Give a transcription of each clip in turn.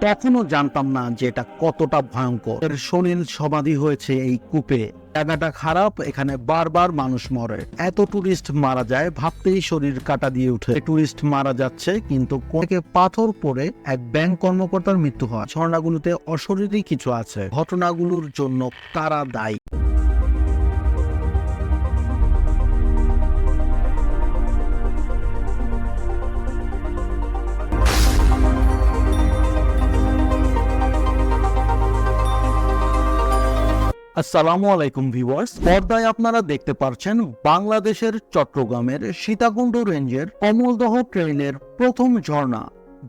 তখনও জানতাম না যে এটা কতটা ভয়ঙ্কর। সলিল সমাধি হয়েছে এই কূপে। জায়গাটা খারাপ, এখানে বারবার মানুষ মরে। এত টুরিস্ট মারা যায়, ভাবতেই শরীর কাটা দিয়ে উঠে। টুরিস্ট মারা যাচ্ছে, কিন্তু কোনকে পাথর পড়ে এক ব্যাংক কর্মকর্তার মৃত্যু হয়। ঝর্ণাগুলোতে অশরীরই কিছু আছে। ঘটনাগুলোর জন্য কারা দায়ী? আসসালামু আলাইকুম ভিউয়ার্স, পর্দায় আপনারা দেখতে পাচ্ছেন বাংলাদেশের চট্টগ্রামের সীতাকুণ্ড রেঞ্জের অমলদহ ট্রেইলের প্রথম ঝর্ণা,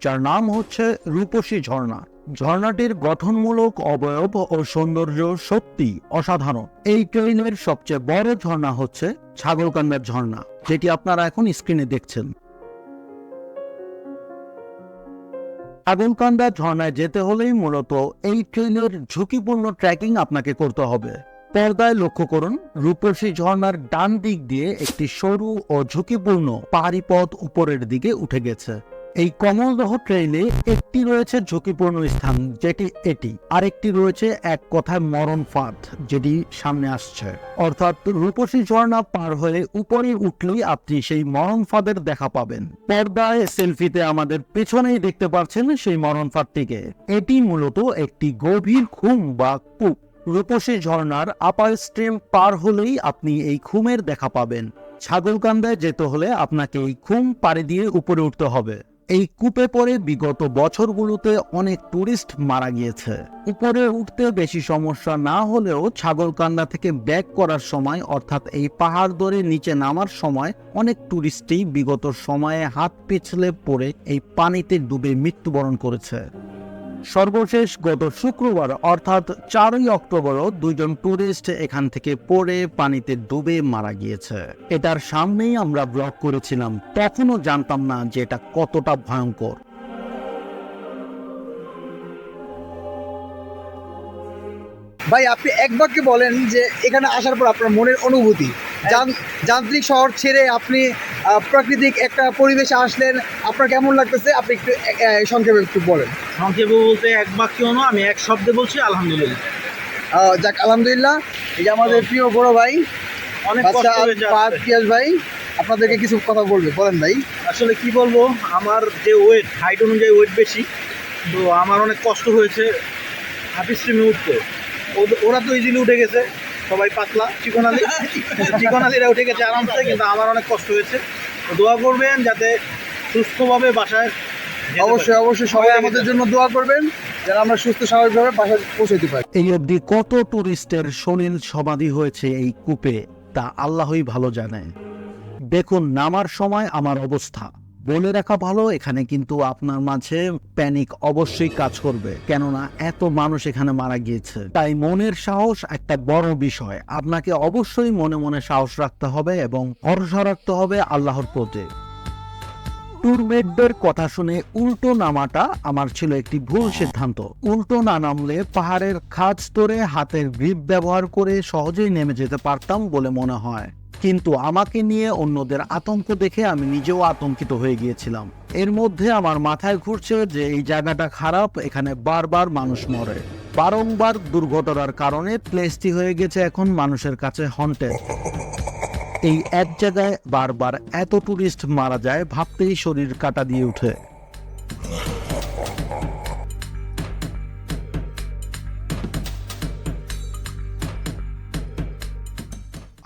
যার নাম হচ্ছে রূপসী ঝর্ণা। ঝর্ণাটির গঠনমূলক অবয়ব ও সৌন্দর্য সত্যি অসাধারণ। এই ট্রেইলের সবচেয়ে বড় ঝর্ণা হচ্ছে ছাগলকান্দার ঝর্ণা, যেটি আপনারা এখন স্ক্রিনে দেখছেন। আগুনকান্দা ঝর্ণায় যেতে হলেই মূলত এই ট্রেনের ঝুঁকিপূর্ণ ট্রেকিং আপনাকে করতে হবে। পর্দায় লক্ষ্য করুন, রূপসী ঝর্ণার ডান দিক দিয়ে একটি সরু ও ঝুঁকিপূর্ণ পাহাড়ি পথ উপরের দিকে উঠে গেছে। এই কমলদহ ট্রেইলে একটি রয়েছে ঝুঁকিপূর্ণ স্থান, যেটি এটি। আরেকটি রয়েছে এক কথায় মরণ ফাঁদ, যেটি সামনে আসছে। অর্থাৎ রূপসী ঝর্ণা পার হয়ে উপরে উঠলেই আপনি সেই মরণ ফাঁদের দেখা পাবেন। পর্দায় সেলফিতে আমাদের পেছনেই দেখতে পাচ্ছেন সেই মরণ ফাঁদটিকে। এটি মূলত একটি গভীর খুম বা কূপ। রূপসী ঝর্ণার আপার স্ট্রিম পার হলেই আপনি এই খুমের দেখা পাবেন। ছাগলকান্দায় যেতে হলে আপনাকে এই খুম পাড়ি দিয়ে উপরে উঠতে হবে। এই কূপে পরে বিগত বছরগুলোতে অনেক টুরিস্ট মারা গিয়েছে। উপরে উঠতে বেশি সমস্যা না হলেও ছাগলকান্দা থেকে ব্যাক করার সময়, অর্থাৎ এই পাহাড় ধরে নিচে নামার সময়, অনেক টুরিস্টই বিগত সময়ে হাত পিছলে পড়ে এই পানিতে ডুবে মৃত্যুবরণ করেছে। সর্বশেষ গত শুক্রবার, অর্থাৎ চারই অক্টোবরও দুইজন টুরিস্ট এখান থেকে পড়ে পানিতে ডুবে মারা গিয়েছে। এটার সামনেই আমরা ব্লগ করেছিলাম, তখনও জানতাম না যে এটা কতটা ভয়ঙ্কর। ভাই আপনি এক বাক্যে বলেন যে এখানে আসার পর আপনার মনের অনুভূতি। যান- যান্ত্রিক শহর ছেড়ে আপনি প্রাকৃতিক একটা পরিবেশে আসলেন আপনার কেমন লাগতেছে? আপনি একটু সংক্ষেপে একটু বলেন। সংক্ষেপে বলতে এক বাক্যও না আমি এক শব্দে বলছি আলহামদুলিল্লাহ। যাক আলহামদুলিল্লাহ। এই যে আমাদের প্রিয় বড় ভাই অনেক ভাই আপনাদেরকে কিছু কথা বলবে বলেন ভাই। আসলে কি বলব আমার যে ওয়েট হাইট অনুযায়ী ওয়েট বেশি তো আমার অনেক কষ্ট হয়েছে হাফি স্ট্রিমে উঠতে। ওরা তো ইজিলি উঠে গেছে। সবাই পাতলা। চিকন আলি চিকন আলিরা উঠে গেছে আরামসে কিন্তু আমার অনেক কষ্ট হয়েছে। দোয়া করবেন যাতে সুস্থভাবে বাসায় অবশ্যই অবশ্যই সবাই আমাদের জন্য দোয়া করবেন যেন আমরা সুস্থ স্বাভাবিকভাবে বাসায় পৌঁছাতে পারি। এই অবধি কত টুরিস্টের সলিল সমাধি হয়েছে এই কূপে তা আল্লাহই ভালো জানে। দেখুন নামার সময় আমার অবস্থা। বলে রাখা ভালো, এখানে কিন্তু আপনার মাঝে প্যানিক অবশ্যই কাজ করবে। কেননা এত মানুষ এখানে মারা গিয়েছে। তাই মনের সাহস একটা বড় বিষয়। আপনাকে অবশ্যই মনে মনে সাহস রাখতে হবে এবং ভরসা রাখতে হবে আল্লাহর প্রতি। ট্যুরমেটদের কথা শুনে উল্টো নামাটা আমার ছিল একটি ভুল সিদ্ধান্ত। উল্টো না নামলে পাহাড়ের খাজ ধরে হাতের গ্রিপ ব্যবহার করে সহজেই নেমে যেতে পারতাম বলে মনে হয়। কিন্তু আমাকে নিয়ে অন্যদের আতঙ্ক দেখে আমি নিজেও আতঙ্কিত হয়ে গিয়েছিলাম। এর মধ্যে আমার মাথায় ঘুরছে যে এই জায়গাটা খারাপ, এখানে বারবার মানুষ মরে। বারংবার দুর্ঘটনার কারণে প্লেসটি হয়ে গেছে এখন মানুষের কাছে হন্টেড এই এক জায়গায় বারবার এত টুরিস্ট মারা যায়, ভাবতেই শরীর কাটা দিয়ে উঠে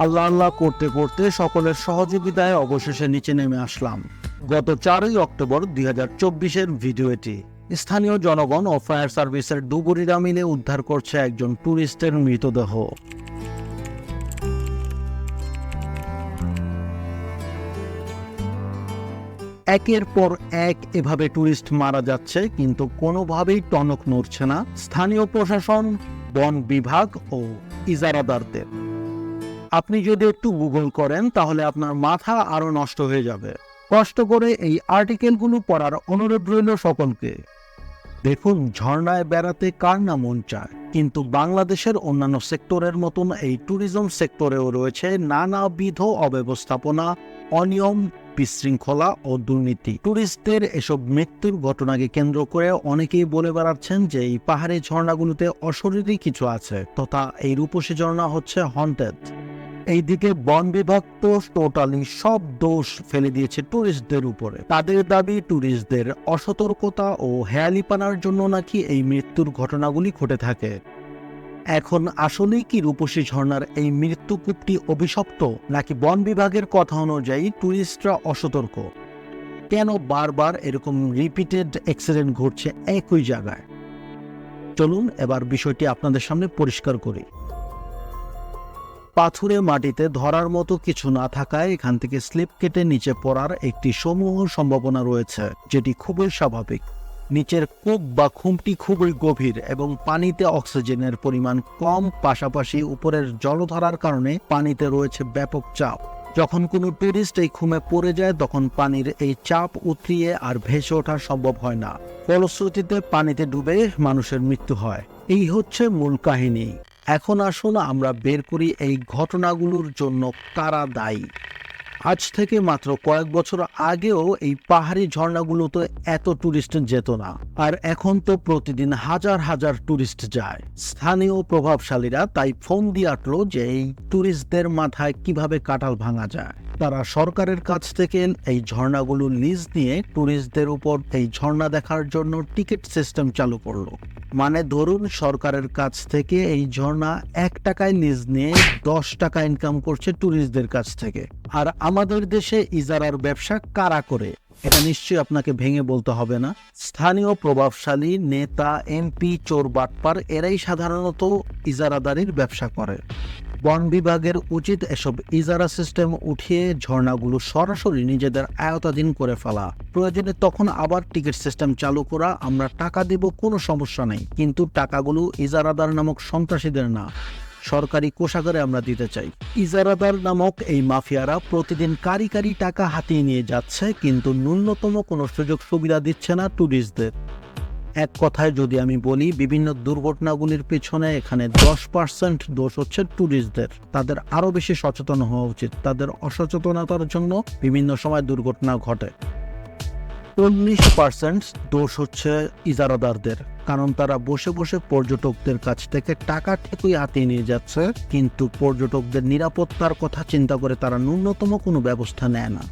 আল্লাহ আল্লাহ করতে করতে সকলের সহযোগিতায় অবশেষে নিচে নেমে আসলাম। গত চারই অক্টোবর দুই হাজার চব্বিশের ভিডিও এটি। স্থানীয় জনগণ ও ফায়ার সার্ভিসের ডুবুরিরা মিলে উদ্ধার করছে একজন টুরিস্টের মৃতদেহ। একের পর এক এভাবে টুরিস্ট মারা যাচ্ছে, কিন্তু কোনোভাবেই টনক নড়ছে না। স্থানীয় প্রশাসন, বন বিভাগ ও ইজারাদারদের। আপনি যদি একটু গুগল করেন, তাহলে আপনার মাথা আরও নষ্ট হয়ে যাবে। কষ্ট করে এই আর্টিকেলগুলো পড়ার অনুরোধ রইল সকলকে। দেখুন, ঝর্ণায় বেড়াতে কার না মন চায়? কিন্তু বাংলাদেশের অন্যান্য সেক্টরের মতন এই ট্যুরিজম সেক্টরেও রয়েছে নানাবিধ অব্যবস্থাপনা, অনিয়ম, বিশৃঙ্খলা ও দুর্নীতি। টুরিস্টদের এসব মৃত্যুর ঘটনাকে কেন্দ্র করে অনেকেই বলে বেড়াচ্ছেন যে, এই পাহাড়ি ঝর্ণাগুলোতে অশরীরী কিছু আছে, তথা এই রূপসী ঝর্ণা হচ্ছে হন্টেড এইদিকে বন বিভাগ তো টোটালি সব দোষ ফেলে দিয়েছে টুরিস্টদের উপরে। তাদের দাবি টুরিস্টদের অসতর্কতা ও হেয়ালিপানার জন্য নাকি এই মৃত্যুর ঘটনাগুলি ঘটে থাকে। এখন আসলেই কি রূপসী ঝর্ণার এই মৃত্যুকূপটি অভিশপ্ত, নাকি বন বিভাগের কথা অনুযায়ী টুরিস্টরা অসতর্ক? কেন বারবার এরকম রিপিটেড অ্যাক্সিডেন্ট ঘটছে একই জায়গায়? চলুন এবার বিষয়টি আপনাদের সামনে পরিষ্কার করি। পাথুরে মাটিতে ধরার মতো কিছু না থাকায় এখান থেকে স্লিপ কেটে নিচে পড়ার একটি সমূহ সম্ভাবনা রয়েছে, যেটি খুবই স্বাভাবিক। নিচের কূপ বা খুমটি খুবই গভীর এবং পানিতে অক্সিজেনের পরিমাণ কম, পাশাপাশি উপরের জলধারার কারণে পানিতে রয়েছে ব্যাপক চাপ। যখন কোনো টুরিস্ট এই খুমে পড়ে যায়, তখন পানির এই চাপ উতরিয়ে আর ভেসে ওঠা সম্ভব হয় না। ফলশ্রুতিতে পানিতে ডুবে মানুষের মৃত্যু হয়। এই হচ্ছে মূল কাহিনী। এখন আসুন আমরা বের করি এই ঘটনাগুলোর জন্য কারা দায়ী। আজ থেকে মাত্র কয়েক বছর আগেও এই পাহাড়ি ঝর্ণাগুলোতে এত টুরিস্ট যেত না। আর এখন তো প্রতিদিন হাজার হাজার টুরিস্ট যায়। স্থানীয় প্রভাবশালীরা তাই ফোন দিয়ে আটলো যে এই টুরিস্টদের মাথায় কীভাবে কাটাল ভাঙা যায়। তারা সরকারের কাছ থেকে এই ঝর্ণাগুলো লিজ নিয়ে টুরিস্টদের উপর এই ঝর্ণা দেখার জন্য টিকিট সিস্টেম চালু করল। মানে ধরুন সরকারের কাছ থেকে এই ঝর্ণা এক টাকায় লিজ নিয়ে দশ টাকা ইনকাম করছে ট্যুরিস্টদের কাছ থেকে। আর আমাদের দেশে ইজারার ব্যবসা কারা করে? এটা নিশ্চয়ই আপনাকে ভেঙে বলতে হবে না। স্থানীয় প্রভাবশালী নেতা, এমপি, চোর, বাটপার, এরাই সাধারণত ইজারাদারির ব্যবসা করে। বন বিভাগের উচিত এসব ইজারা সিস্টেম উঠিয়ে ঝর্ণাগুলো সরাসরি নিজেদের আয়তাধীন করে ফেলা। প্রয়োজনে তখন আবার টিকিট সিস্টেম চালু করা, আমরা টাকা দেব কোনো সমস্যা নেই, কিন্তু টাকাগুলো ইজারাদার নামক সন্ত্রাসীদের না। সরকারি কোষাগারে আমরা দিতে চাই। ইজারাদার নামক এই মাফিয়ারা প্রতিদিন কারি কারি টাকা হাতিয়ে নিয়ে যাচ্ছে, কিন্তু ন্যূনতম কোনো সুযোগ সুবিধা দিচ্ছে না ট্যুরিস্টদের এক কথায় যদি আমি বলি, বিভিন্ন দুর্ঘটনাগুলির পেছনে এখানে দশ পার্সেন্ট দোষ হচ্ছে ট্যুরিস্টদের তাদের আরও বেশি সচেতন হওয়া উচিত। তাদের অসচেতনতার জন্য বিভিন্ন সময় দুর্ঘটনা ঘটে। চল্লিশ পার্সেন্ট দোষ হচ্ছে ইজারাদারদের, কারণ তারা বসে বসে পর্যটকদের কাছ থেকে টাকা ঠিকই হাতিয়ে নিয়ে যাচ্ছে, কিন্তু পর্যটকদের নিরাপত্তার কথা চিন্তা করে তারা ন্যূনতম কোনো ব্যবস্থা নেয় না।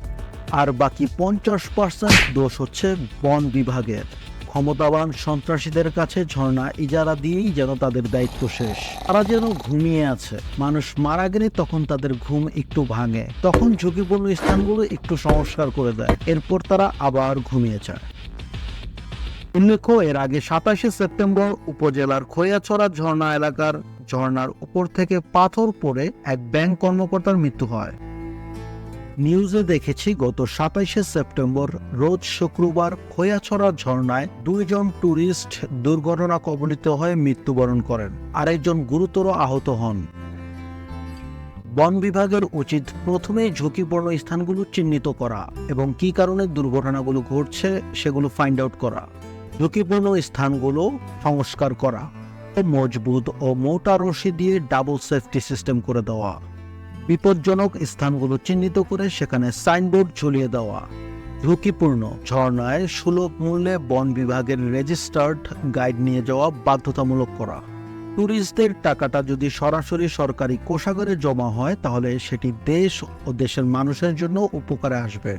আর বাকি পঞ্চাশ পার্সেন্ট দোষ হচ্ছে বন বিভাগের। ক্ষমতাবান সন্ত্রাসীদের কাছে ঝর্ণা ইজারা দিয়েই যেন তাদের দায়িত্ব শেষ। তারা যেন ঘুমিয়ে আছে। মানুষ মারা গেলে তখন তাদের ঘুম একটু ভাঙে। তখন ঝুঁকিপূর্ণ স্থানগুলো একটু সংস্কার করে দেয়। এরপর তারা আবার ঘুমিয়ে যায়। উল্লেখ্য, এর আগে সাতাশে সেপ্টেম্বর উপজেলার খৈয়াছড়া ঝর্ণা এলাকার ঝর্ণার উপর থেকে পাথর পড়ে এক ব্যাংক কর্মকর্তার মৃত্যু হয়। নিউজে দেখেছি গত সাতাইশে সেপ্টেম্বর রোজ শুক্রবার খোয়াছড়া ঝর্ণায় দুইজন ট্যুরিস্ট দুর্ঘটনা কবলিত হয়ে মৃত্যুবরণ করেন। আরেকজন গুরুতর আহত হন। বন বিভাগের উচিত প্রথমেই ঝুঁকিপূর্ণ স্থানগুলো চিহ্নিত করা এবং কী কারণে দুর্ঘটনাগুলো ঘটছে সেগুলো ফাইন্ড আউট করা। ঝুঁকিপূর্ণ স্থানগুলো সংস্কার করা মজবুত ও মোটা রশি দিয়ে ডাবল সেফটি সিস্টেম করে দেওয়া। বিপজ্জনক স্থানগুলো চিহ্নিত করে সেখানে সাইনবোর্ড ঝুলিয়ে দেওয়া। ঝুঁকিপূর্ণ। ঝর্ণায় সুলভ মূল্যে বন বিভাগের রেজিস্টার্ড গাইড নিয়ে যাওয়া বাধ্যতামূলক করা। ট্যুরিস্টদের টাকাটা যদি সরাসরি সরকারি কোষাগারে জমা হয়, তাহলে সেটি দেশ ও দেশের মানুষের জন্য উপকারে আসবে।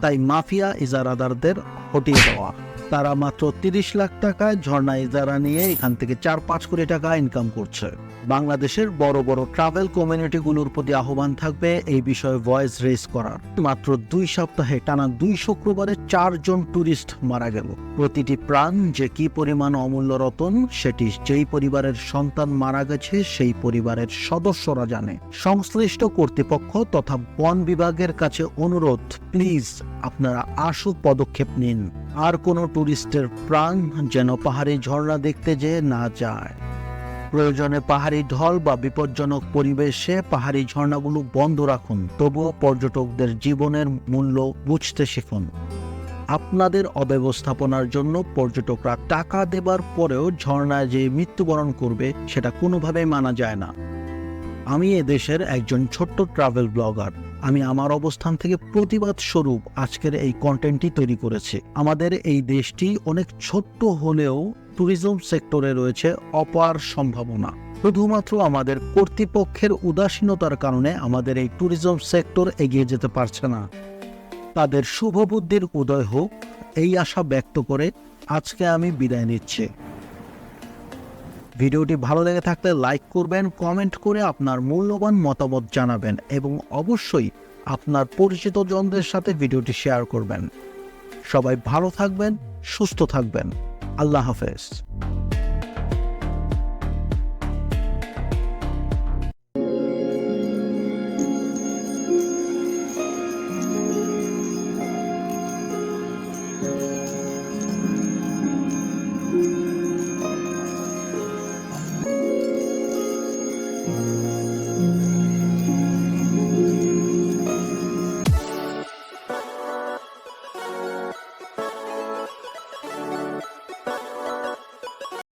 তাই মাফিয়া ইজারাদারদের হটিয়ে দেওয়া। তারা মাত্র তিরিশ লাখ টাকায় ঝর্ণা ইজারা নিয়ে এখান থেকে চার পাঁচ কোটি টাকা ইনকাম করছে। বাংলাদেশের বড় বড় ট্রাভেল কমিউনিটিগুলোর প্রতি আহ্বান থাকবে এই বিষয়ে ভয়েস রেজ করার। মাত্র দুই সপ্তাহে টানা দুই শুক্রবারে চারজন ট্যুরিস্ট মারা গেল। প্রতিটি প্রাণ যে কি পরিমাণ অমূল্য রতন, সেটি যেই পরিবারের সন্তান মারা গেছে, সেই পরিবারের সদস্যরা জানে। সংশ্লিষ্ট কর্তৃপক্ষ তথা বন বিভাগের কাছে অনুরোধ প্লিজ আপনারা আশু পদক্ষেপ নিন। আর কোনো ট্যুরিস্টের প্রাণ যেন পাহাড়ি ঝর্ণা দেখতে যেয়ে না যায়। প্রয়োজনে পাহাড়ি ঢল বা বিপজ্জনক পরিবেশে পাহাড়ি ঝর্ণাগুলো বন্ধ রাখুন। তবুও পর্যটকদের জীবনের মূল্য বুঝতে শিখুন। আপনাদের অব্যবস্থাপনার জন্য পর্যটকরা টাকা দেবার পরেও ঝর্ণায় যে মৃত্যুবরণ করবে, সেটা কোনোভাবেই মানা যায় না। আমি এদেশের একজন ছোট্ট ট্রাভেল ব্লগার আমি আমার অবস্থান থেকে প্রতিবাদ স্বরূপ আজকের এই কন্টেন্টটি তৈরি করেছি। আমাদের এই দেশটি অনেক ছোট্ট হলেও ট্যুরিজম সেক্টরে রয়েছে অপার সম্ভাবনা। শুধুমাত্র আমাদের কর্তৃপক্ষের উদাসীনতার কারণে আমাদের এই ট্যুরিজম সেক্টর এগিয়ে যেতে পারছে না। তাদের শুভ বুদ্ধির উদয় হোক, এই আশা ব্যক্ত করে আজকে আমি বিদায় নিচ্ছি। ভিডিওটি ভালো লেগে থাকলে লাইক করবেন, কমেন্ট করে আপনার মূল্যবান মতামত জানাবেন এবং অবশ্যই আপনার পরিচিত জনদের সাথে ভিডিওটি শেয়ার করবেন। সবাই ভালো থাকবেন, সুস্থ থাকবেন। আল্লাহ হাফেজ।